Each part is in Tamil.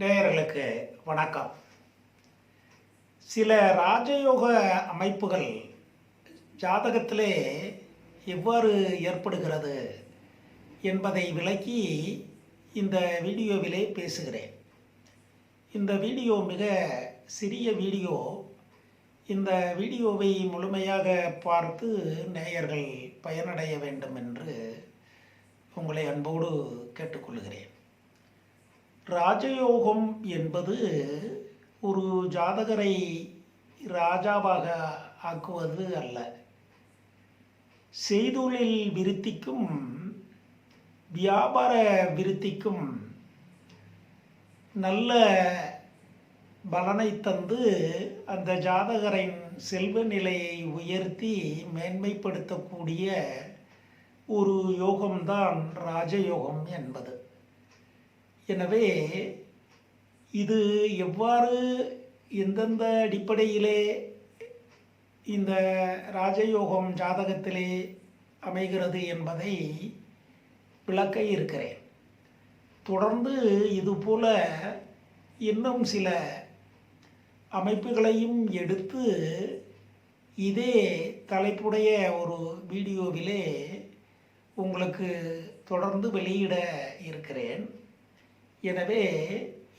நேயர்களுக்கு வணக்கம். சில ராஜயோக அமைப்புகள் ஜாதகத்திலே எவ்வாறு ஏற்படுகிறது என்பதை விளக்கி இந்த வீடியோவிலே பேசுகிறேன். இந்த வீடியோ மிக சிறிய வீடியோ. இந்த வீடியோவை முழுமையாக பார்த்து நேயர்கள் பயனடைய வேண்டும் என்று உங்களை அன்போடு கேட்டுக்கொள்கிறேன். ராஜயோகம் என்பது ஒரு ஜாதகரை ராஜாவாக ஆக்குவது அல்ல. செய்தொழில் விருத்திக்கும் வியாபார விருத்திக்கும் நல்ல பலனை தந்து அந்த ஜாதகரின் செல்வ நிலையை உயர்த்தி மேன்மைப்படுத்தக்கூடிய ஒரு யோகம்தான் ராஜயோகம் என்பது. எனவே இது எவ்வாறு எந்தெந்த அடிப்படையிலே இந்த ராஜயோகம் ஜாதகத்திலே அமைகிறது என்பதை விளக்க இருக்கிறேன். தொடர்ந்து இதுபோல இன்னும் சில அமைப்புகளையும் எடுத்து இதே தலைப்புடைய ஒரு வீடியோவிலே உங்களுக்கு தொடர்ந்து வெளியிட இருக்கிறேன். எனவே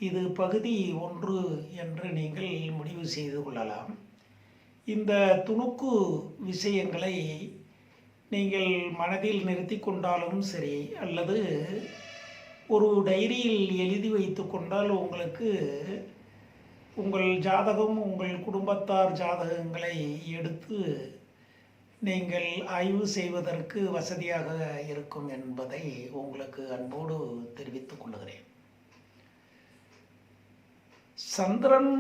இது பகுதி ஒன்று என்று நீங்கள் முடிவு செய்து கொள்ளலாம். இந்த துணுக்கு விஷயங்களை நீங்கள் மனதில் நிறுத்தி கொண்டாலும் சரி அல்லது ஒரு டைரியில் எழுதி வைத்து கொண்டால் உங்களுக்கு உங்கள் ஜாதகம் உங்கள் குடும்பத்தார் ஜாதகங்களை எடுத்து நீங்கள் ஆய்வு செய்வதற்கு வசதியாக இருக்கும் என்பதை உங்களுக்கு அன்போடு தெரிவித்துக் கொள்கிறேன். சந்திரன்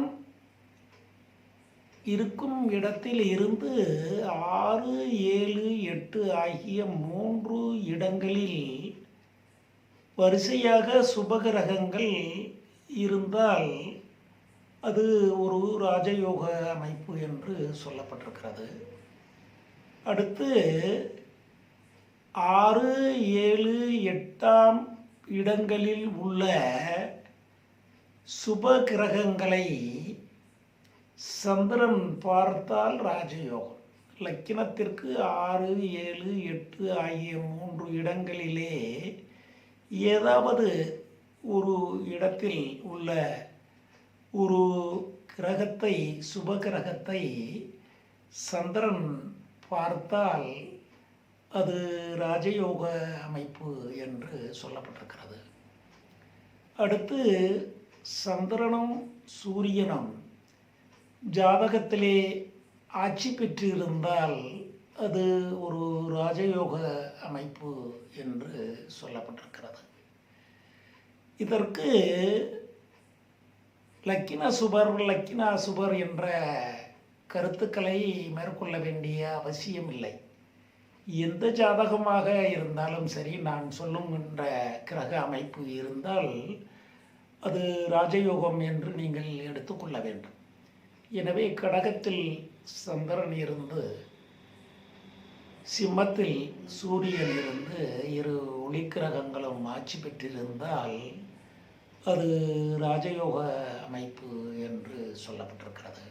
இருக்கும் இடத்தில் இருந்து ஆறு ஏழு எட்டு ஆகிய மூன்று இடங்களில் வரிசையாக சுபகிரகங்கள் இருந்தால் அது ஒரு ராஜயோக அமைப்பு என்று சொல்லப்பட்டிருக்கிறது. அடுத்து ஆறு ஏழு எட்டாம் இடங்களில் உள்ள சுப கிரகங்களை சந்திரன் பார்த்தால் ராஜயோகம். லக்கினத்திற்கு ஆறு ஏழு எட்டு ஆகிய மூன்று இடங்களிலே ஏதாவது ஒரு இடத்தில் உள்ள ஒரு கிரகத்தை சுப கிரகத்தை சந்திரன் பார்த்தால் அது ராஜயோக அமைப்பு என்று சொல்லப்பட்டிருக்கிறது. அடுத்து சந்திரனும் சூரியனும் ஜாதகத்திலே ஆட்சி பெற்றிருந்தால் அது ஒரு ராஜயோக அமைப்பு என்று சொல்லப்பட்டிருக்கிறது. இதற்கு லக்கின சுபர் லக்கினா சுபர் என்ற கருத்துக்களை மேற்கொள்ள வேண்டிய அவசியம் இல்லை எந்த ஜாதகமாக இருந்தாலும் சரி நான் சொல்லுகின்ற கிரக அமைப்பு இருந்தால் அது ராஜயோகம் என்று நீங்கள் எடுத்துக்கொள்ள வேண்டும். எனவே கடகத்தில் சந்திரன் இருந்து சிம்மத்தில் சூரியன் இருந்து இரு ஒளிக்கிரகங்களும் ஆட்சி பெற்றிருந்தால் அது ராஜயோக அமைப்பு என்று சொல்லப்பட்டிருக்கிறது.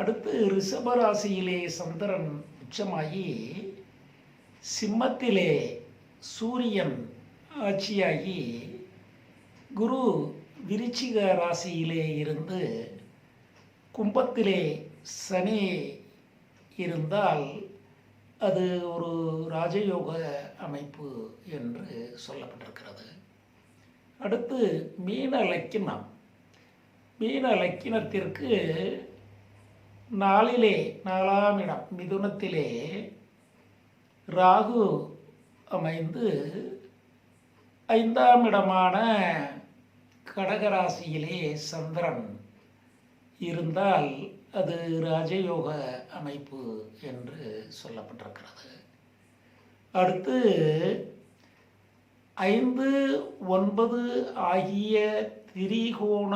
அடுத்து ரிஷபராசியிலே சந்திரன் உச்சமாகி சிம்மத்திலே சூரியன் ஆட்சியாகி குரு விருச்சிக ராசியிலே இருந்து கும்பத்திலே சனி இருந்தால் அது ஒரு ராஜயோக அமைப்பு என்று சொல்லப்பட்டிருக்கிறது. அடுத்து மீன லக்கினம். மீன லக்கினத்திற்கு நாளிலே நாலாம் இடம் மிதுனத்திலே ராகு அமைந்து ஐந்தாம் இடமான கடகராசியிலே சந்திரன் இருந்தால் அது ராஜயோக அமைப்பு என்று சொல்லப்பட்டிருக்கிறது. அடுத்து ஐந்து ஒன்பது ஆகிய திரிகோண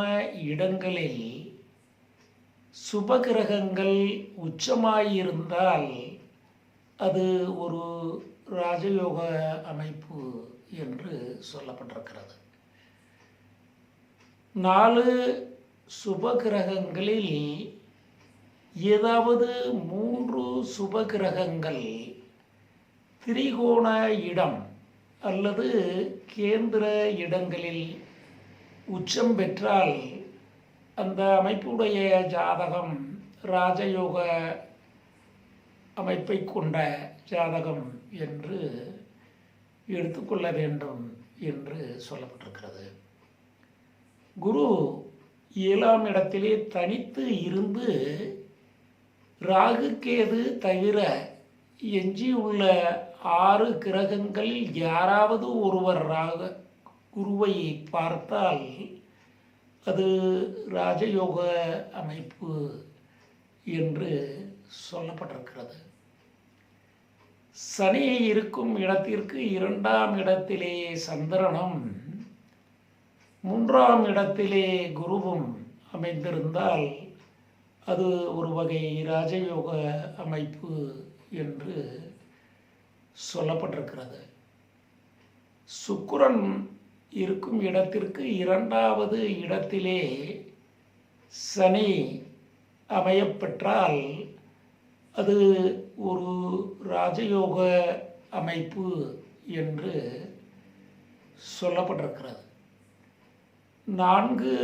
இடங்களில் சுபகிரகங்கள் உச்சமாயிருந்தால் அது ஒரு ராஜயோக அமைப்பு என்று சொல்லப்பட்டிருக்கிறது. நாலு சுபகிரகங்களில் ஏதாவது மூன்று சுபகிரகங்கள் திரிகோண இடம் அல்லது கேந்திர இடங்களில் உச்சம் பெற்றால் அந்த அமைப்புடைய ஜாதகம் ராஜயோக அமைப்பை கொண்ட ஜாதகம் என்று எடுத்துக்கொள்ள வேண்டும் என்று சொல்லப்பட்டிருக்கிறது. குரு ஏழாம் இடத்திலே தனித்து இருந்து ராகு கேது தவிர எஞ்சியுள்ள ஆறு கிரகங்களில் யாராவது ஒருவர் ராக குருவை பார்த்தால் அது ராஜயோக அமைப்பு என்று சொல்லப்பட்டிருக்கிறது. சனி இருக்கும் இடத்திற்கு இரண்டாம் இடத்திலே சந்திரனும் மூன்றாம் இடத்திலே குருவும் அமைந்திருந்தால் அது ஒரு வகை ராஜயோக அமைப்பு என்று சொல்லப்பட்டிருக்கிறது. சுக்கிரன் இருக்கும் இடத்திற்கு இரண்டாவது இடத்திலே சனி அமையப்பெற்றால் அது ஒரு ராஜயோக அமைப்பு என்று சொல்லப்பட்டிருக்கிறது. நான்கு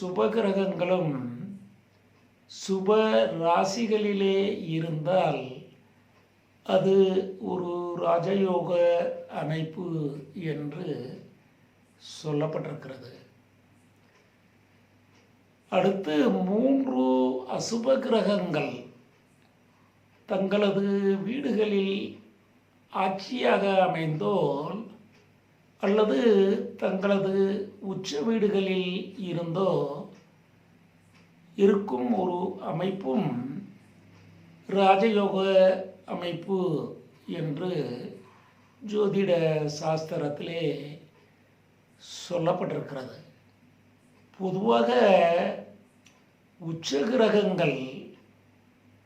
சுபகிரகங்களும் சுப ராசிகளிலே இருந்தால் அது ஒரு ராஜயோக அமைப்பு என்று சொல்லப்பட்டிருக்கிறது. அடுத்து மூன்று அசுப கிரகங்கள் தங்களது வீடுகளில் ஆட்சியாக அமைந்தோர் அல்லது தங்களது உச்ச வீடுகளில் இருந்தோ இருக்கும் ஒரு அமைப்பும் ராஜயோக அமைப்பு என்று ஜோதிட சாஸ்திரத்திலே சொல்லப்பட்டிருக்கிறது. பொதுவாக உச்ச கிரகங்கள்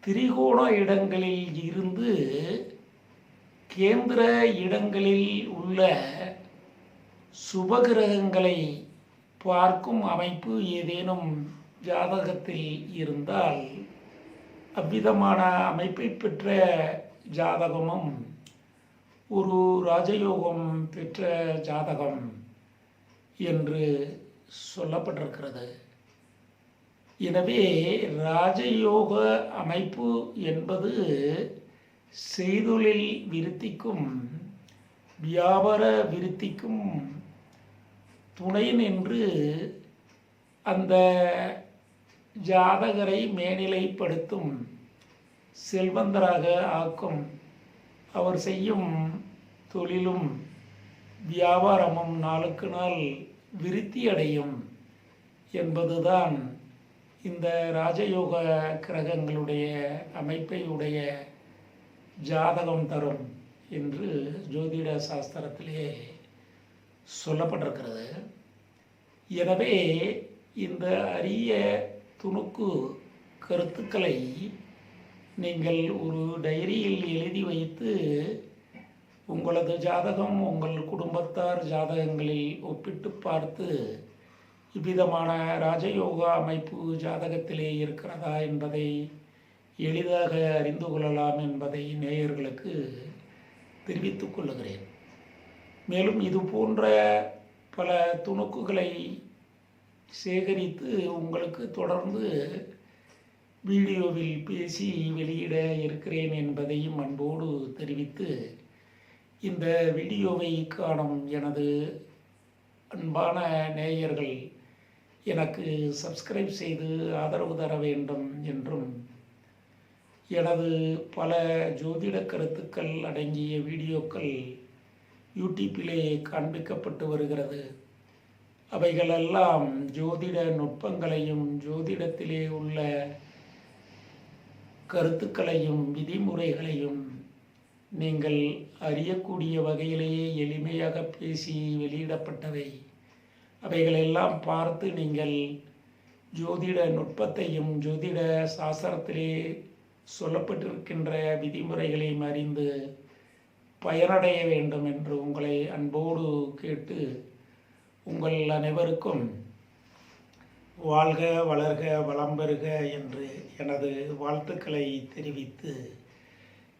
திரிகோண இடங்களில் இருந்து கேந்திர இடங்களில் உள்ள சுபகிரகங்களை பார்க்கும் அமைப்பு ஏதேனும் ஜாதகத்தில் இருந்தால் அவ்விதமான அமைப்பை பெற்ற ஜாதகமும் ஒரு ராஜயோகம் பெற்ற ஜாதகம் என்று சொல்லப்பட்டிருக்கிறது. எனவே ராஜயோக அமைப்பு என்பது செய்தொழில் விருத்திக்கும் வியாபார விருத்திக்கும் துணை நின்று அந்த ஜாதகரை மேனிலைப்படுத்தும் செல்வந்தராக ஆக்கும். அவர் செய்யும் தொழிலும் வியாபாரமும் நாளுக்கு நாள் விருத்தி அடையும் என்பதுதான் இந்த ராஜயோக கிரகங்களுடைய அமைப்பை உடைய ஜாதகம் தரும் என்று ஜோதிட சாஸ்திரத்திலே சொல்லப்பட்டிருக்கிறது. எனவே இந்த அரிய துணுக்கு கருத்துக்களை நீங்கள் ஒரு டைரியில் எழுதி வைத்து உங்களது ஜாதகம் உங்கள் குடும்பத்தார் ஜாதகங்களில் ஒப்பிட்டு பார்த்து இவ்விதமான ராஜயோகா அமைப்பு ஜாதகத்திலே இருக்கிறதா என்பதை எளிதாக அறிந்து கொள்ளலாம் என்பதை நேயர்களுக்கு தெரிவித்துக் கொள்ளுகிறேன் மேலும் இது போன்ற பல துணுக்குகளை சேகரித்து உங்களுக்கு தொடர்ந்து வீடியோவில் பேசி வெளியிட இருக்கிறேன் என்பதையும் அன்போடு தெரிவித்து இந்த வீடியோவை காணும் எனது அன்பான நேயர்கள் எனக்கு சப்ஸ்கிரைப் செய்து ஆதரவு தர வேண்டும் என்றும் எனது பல ஜோதிட கருத்துக்கள் அடங்கிய வீடியோக்கள் யூடியூப்பிலே காண்பிக்கப்பட்டு வருகிறது. அவைகளெல்லாம் ஜோதிட நுட்பங்களையும் ஜோதிடத்திலே உள்ள கருத்துக்களையும் விதிமுறைகளையும் நீங்கள் அறியக்கூடிய வகையிலேயே எளிமையாக பேசி வெளியிடப்பட்டவை. அவைகளெல்லாம் பார்த்து நீங்கள் ஜோதிட நுட்பத்தையும் ஜோதிட சாஸ்திரத்திலே சொல்லப்பட்டிருக்கின்ற விதிமுறைகளையும் அறிந்து பயனடைய வேண்டும் என்று உங்களை அன்போடு கேட்டு உங்கள் அனைவருக்கும் வாழ்க வளர்க வளம் பெறுக என்று எனது வாழ்த்துக்களை தெரிவித்து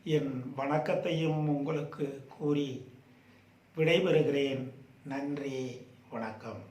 என் வணக்கத்தையும் உங்களுக்கு கூறி விடைபெறுகிறேன். நன்றி வணக்கம்.